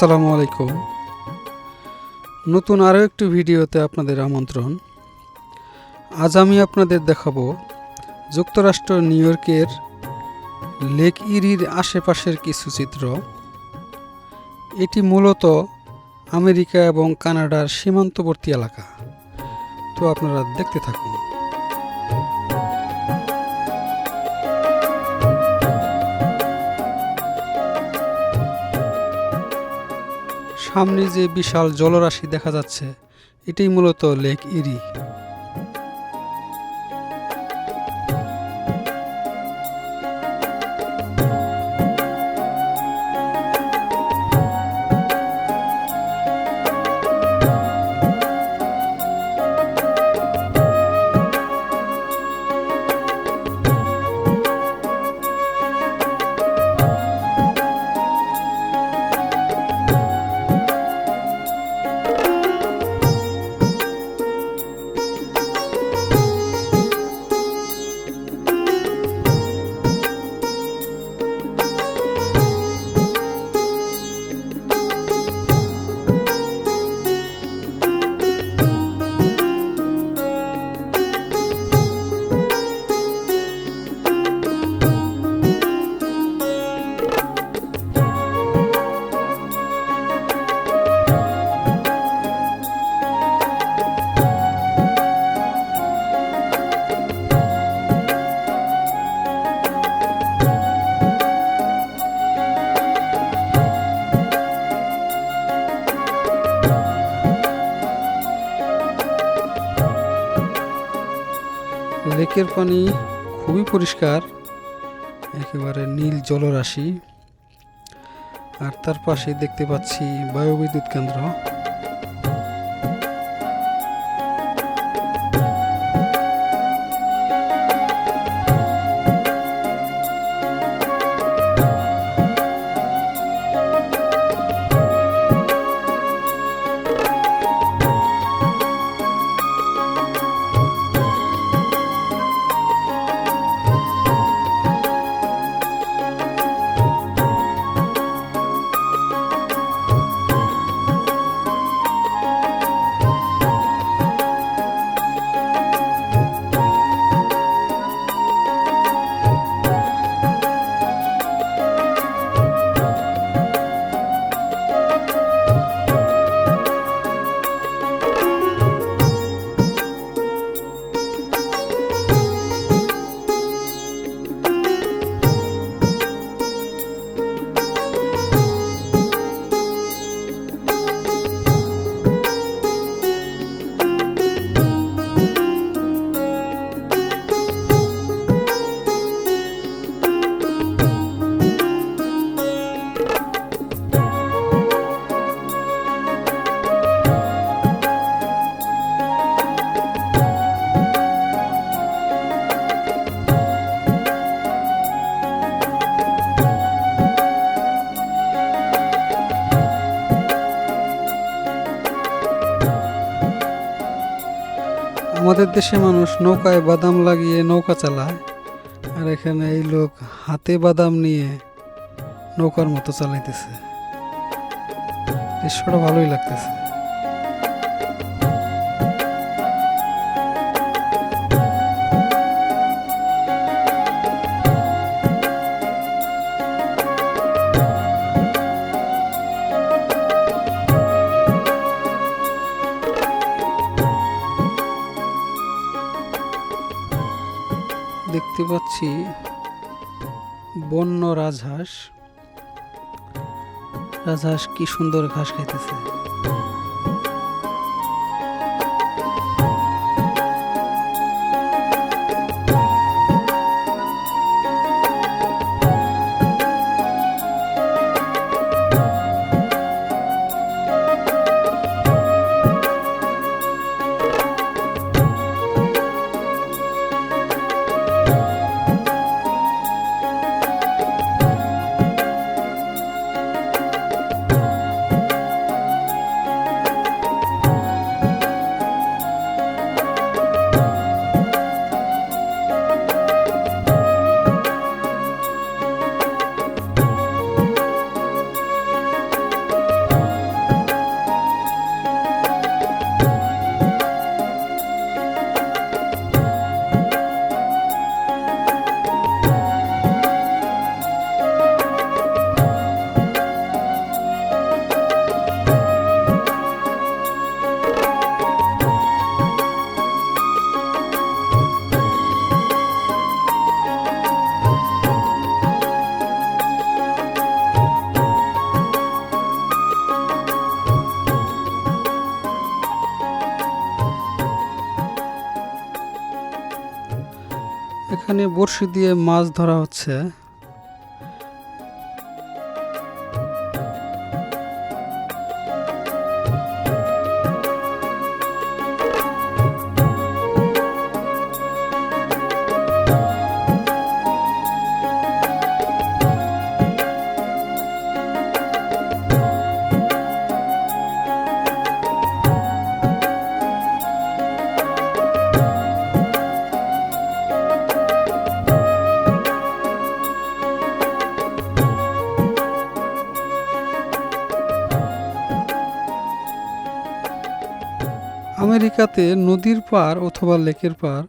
আসসালামু আলাইকুম। নতুন আরও একটি ভিডিওতে আপনাদের আমন্ত্রণ। আজ আমি আপনাদের দেখাবো যুক্তরাষ্ট্র, নিউ ইয়র্কের লেক ইরির আশেপাশের কিছু চিত্র। এটি মূলত আমেরিকা এবং কানাডার সীমান্তবর্তী এলাকা। তো আপনারা দেখতে থাকুন। সামনে যে বিশাল জলরাশি দেখা যাচ্ছে এটি মূলত লেক ইরি। লেকের পানি খুবই পরিষ্কার একেবারে নীল জলরাশি। আর তার পাশে দেখতে পাচ্ছি বায়ুবিদ্যুৎ কেন্দ্র। আমাদের দেশে মানুষ নৌকায় বাদাম লাগিয়ে নৌকা চালায়, আর এখানে এই লোক হাতে বাদাম নিয়ে নৌকার মতো চালাইতেছে। দৃশ্যটা ভালোই লাগতেছে। পাচ্ছি বন্য রাজহাঁস। রাজহাঁস কি সুন্দর ঘাস খাইতেছে। এখানে বড়শি দিয়ে মাছ ধরা হচ্ছে। আমেরিকাতে নদীর পার অথবা লেকের পার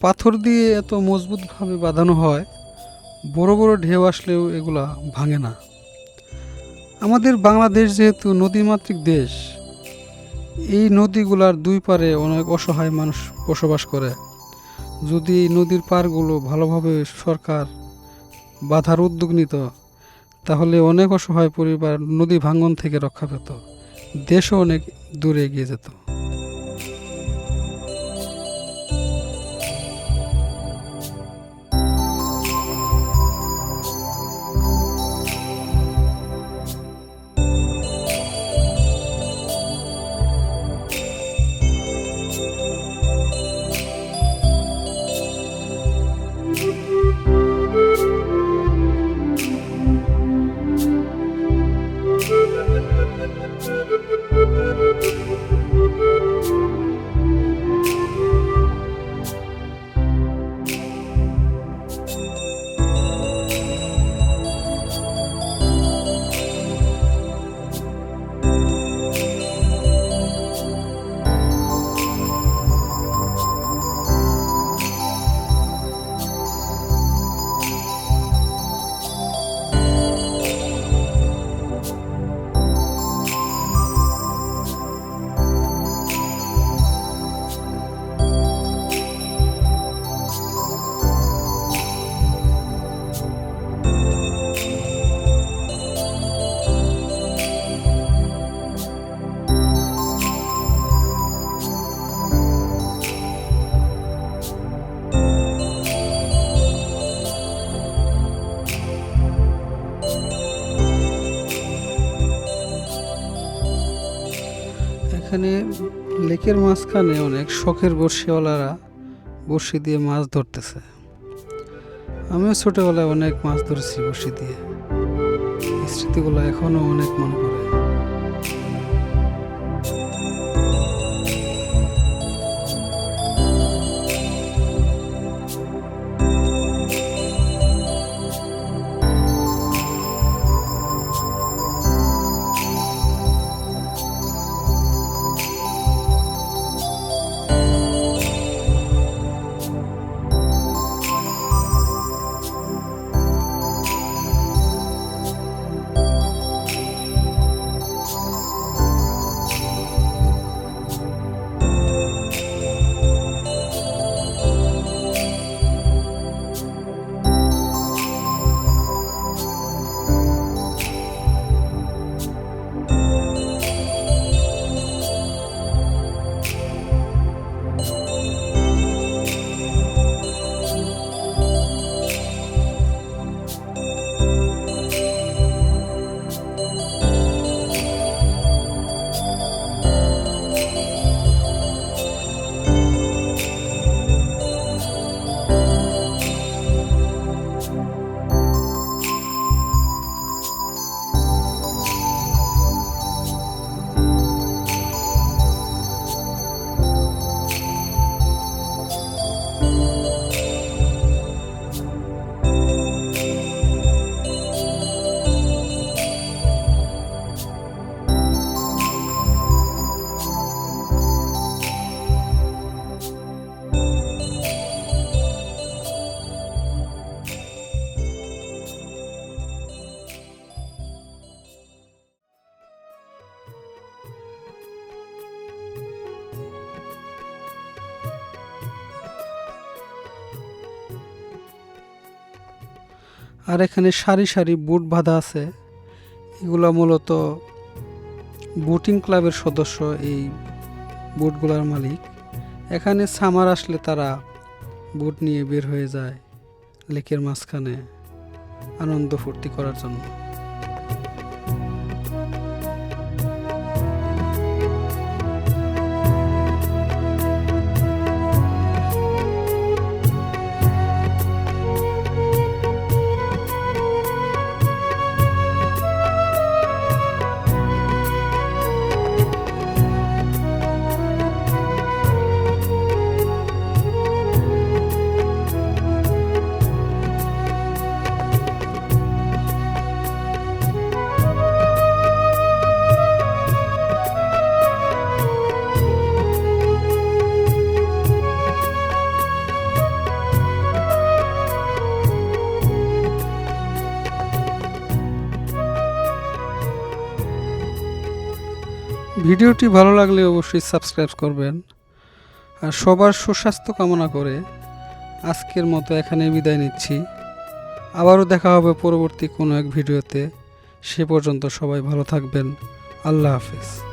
পাথর দিয়ে এত মজবুতভাবে বাঁধানো হয়, বড় বড় ঢেউ আসলেও এগুলা ভাঙে না। আমাদের বাংলাদেশ যেহেতু নদীমাতৃক দেশ, এই নদীগুলার দুই পারে অনেক অসহায় মানুষ বসবাস করে। যদি এই নদীর পারগুলো ভালোভাবে সরকার বাধার উদ্যোগ নিত, তাহলে অনেক অসহায় পরিবার নদী ভাঙ্গন থেকে রক্ষা পেত, দেশও অনেক দূরে এগিয়ে যেত। এখানে লেকের মাঝখানে অনেক শখের বর্ষিওয়ালারা বর্ষি দিয়ে মাছ ধরতেছে। আমিও ছোটবেলায় অনেক মাছ ধরেছি বর্ষি দিয়ে। স্মৃতিগুলো এখনও অনেক মনে আর এখানে সারি সারি বুট বাঁধা আছে। এগুলো মূলত বুটিং ক্লাবের সদস্য এই বুটগুলার মালিক। এখানে সামার আসলে তারা বুট নিয়ে বের হয়ে যায় লেকের মাঝখানে আনন্দ ফুর্তি করার জন্য। ভিডিওটি ভালো লাগলে অবশ্যই সাবস্ক্রাইব করবেন। আর সবার সুস্বাস্থ্য কামনা করে আজকের মতো এখানে বিদায় নিচ্ছি। আবারও দেখা হবে পরবর্তী কোনো এক ভিডিওতে। সে পর্যন্ত সবাই ভালো থাকবেন। আল্লাহ হাফেজ।